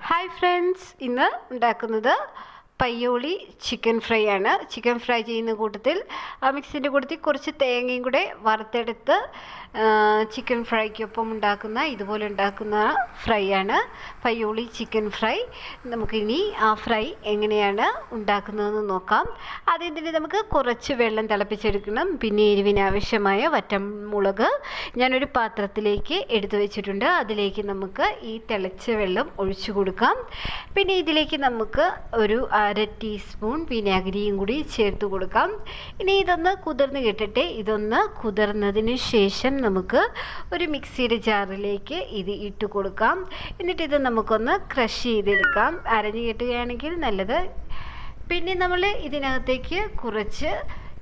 Hi friends ഇന്ന് ഉണ്ടാക്കുന്നത് Payyoli chicken fry ആണ്. ചിക്കൻ ഫ്രൈ ചെയ്യുന്ന കൂട്ടത്തിൽ ആ മിക്സിന്റെ കൂട്ടത്തിൽ കുറച്ച് തേങ്ങയും കൂടെ വറുത്തെടുത്ത് ചിക്കൻ ഫ്രൈക്കൊപ്പം ഉണ്ടാക്കുന്ന ഇതുപോലെ ഉണ്ടാക്കുന്ന ഫ്രൈ ആണ്. Payyoli chicken fry. നമുക്കിനി ആ ഫ്രൈ എങ്ങനെയാണ് ഉണ്ടാക്കുന്നതെന്ന് നോക്കാം. ആദ്യം തന്നെ നമുക്ക് കുറച്ച് വെള്ളം തിളപ്പിച്ചെടുക്കണം. പിന്നെ എരിവിന് ആവശ്യമായ വറ്റമുളക് ഞാനൊരു പാത്രത്തിലേക്ക് എടുത്തു വെച്ചിട്ടുണ്ട്. അതിലേക്ക് നമുക്ക് ഈ തിളച്ച വെള്ളം ഒഴിച്ചു കൊടുക്കാം. പിന്നെ ഇതിലേക്ക് നമുക്ക് ഒരു അര ടീസ്പൂൺ വിനാഗിരിയും കൂടി ചേർത്ത് കൊടുക്കാം. ഇനി ഇതൊന്ന് കുതിർന്ന് കിട്ടട്ടെ ഇതൊന്ന് കുതിർന്നതിന് ശേഷം നമുക്ക് ഒരു മിക്സിയുടെ ജാറിലേക്ക് ഇത് ഇട്ട് കൊടുക്കാം. എന്നിട്ട് ഇത് നമുക്കൊന്ന് ക്രഷ് ചെയ്തെടുക്കാം. അരഞ്ഞു കിട്ടുകയാണെങ്കിൽ നല്ലത്. പിന്നെ നമ്മൾ ഇതിനകത്തേക്ക് കുറച്ച്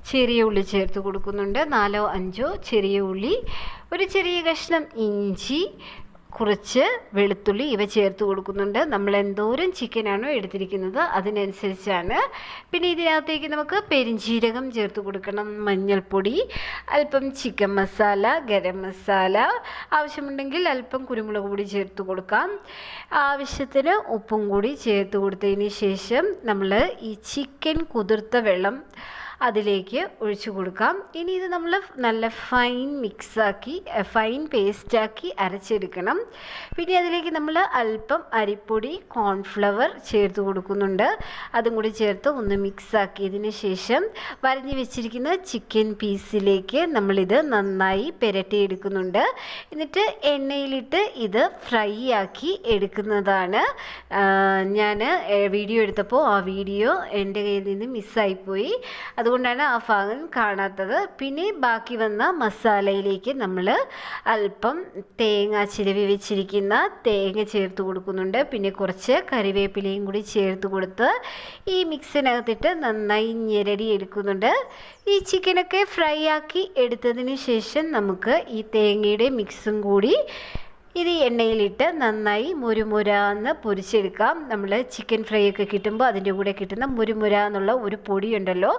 ചെറിയ ഉള്ളി ചേർത്ത് കൊടുക്കുന്നുണ്ട്. നാലോ അഞ്ചോ ചെറിയ ഉള്ളി. ഒരു ചെറിയ കഷ്ണം ഇഞ്ചി. കുറച്ച് വെളുത്തുള്ളി ഇവ ചേർത്ത് കൊടുക്കുന്നുണ്ട്. നമ്മൾ എന്തോരം ചിക്കനാണോ എടുത്തിരിക്കുന്നത് അതിനനുസരിച്ചാണ്. പിന്നെ ഇതിനകത്തേക്ക് നമുക്ക് പെരിഞ്ജീരകം ചേർത്ത് കൊടുക്കണം മഞ്ഞൾപ്പൊടി അല്പം ചിക്കൻ മസാല ഗരം മസാല. ആവശ്യമുണ്ടെങ്കിൽ അല്പം കുരുമുളക് പൊടി ചേർത്ത് കൊടുക്കാം. ആവശ്യത്തിന് ഉപ്പും കൂടി ചേർത്ത് കൊടുത്തതിന് ശേഷം നമ്മൾ ഈ ചിക്കൻ കുതിർത്ത വെള്ളം അതിലേക്ക് ഒഴിച്ചു കൊടുക്കാം. ഇനി ഇത് നമ്മൾ നല്ല ഫൈൻ മിക്സാക്കി ഫൈൻ പേസ്റ്റാക്കി അരച്ചെടുക്കണം. പിന്നെ അതിലേക്ക് നമ്മൾ അല്പം അരിപ്പൊടി കോൺഫ്ലവർ ചേർത്ത് കൊടുക്കുന്നുണ്ട്. അതും കൂടി ചേർത്ത് ഒന്ന് മിക്സാക്കിയതിന് ശേഷം വരഞ്ഞു വെച്ചിരിക്കുന്ന ചിക്കൻ പീസിലേക്ക് നമ്മളിത് നന്നായി പുരട്ടിയെടുക്കുന്നുണ്ട്. എന്നിട്ട് എണ്ണയിലിട്ട് ഇത് ഫ്രൈ ആക്കി എടുക്കുന്നതാണ്. ഞാൻ വീഡിയോ എടുത്തപ്പോൾ ആ വീഡിയോ എന്റെ കയ്യിൽ നിന്ന് മിസ്സായിപ്പോയി അതുകൊണ്ടാണ് ആ ഭാഗം കാണാത്തത്. പിന്നെ ബാക്കി വന്ന മസാലയിലേക്ക് നമ്മൾ അല്പം തേങ്ങ ചിരവി വെച്ചിരിക്കുന്ന തേങ്ങ ചേർത്ത് കൊടുക്കുന്നുണ്ട്. പിന്നെ കുറച്ച് കറിവേപ്പിലയും കൂടി ചേർത്ത് കൊടുത്ത് ഈ മിക്സിനകത്തിട്ട് നന്നായി ഞെരടി എടുക്കുന്നുണ്ട്. ഈ ചിക്കനൊക്കെ ഫ്രൈ ആക്കി എടുത്തതിന് ശേഷം നമുക്ക് ഈ തേങ്ങയുടെ മിക്സും കൂടി ഇത് എണ്ണയിലിട്ട് നന്നായി മുരുമുരാന്ന് പൊരിച്ചെടുക്കാം. നമ്മൾ ചിക്കൻ ഫ്രൈ ഒക്കെ കിട്ടുമ്പോൾ അതിന്റെ കൂടെ കിട്ടുന്ന മുരുമുര എന്നുള്ള ഒരു പൊടിയുണ്ടല്ലോ.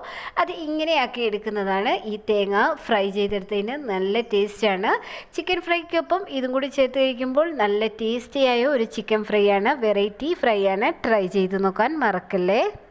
അത് ഇങ്ങനെയാക്കി എടുക്കുന്നതാണ് ഈ തേങ്ങ ഫ്രൈ ചെയ്തെടുത്തതിന് നല്ല ടേസ്റ്റാണ് ചിക്കൻ ഫ്രൈക്കൊപ്പം ഇതും കൂടി ചേർത്ത് കഴിക്കുമ്പോൾ നല്ല ടേസ്റ്റിയായ ഒരു ചിക്കൻ ഫ്രൈ ആണ്. വെറൈറ്റി ഫ്രൈ ആണ്. ട്രൈ ചെയ്ത് നോക്കാൻ മറക്കല്ലേ?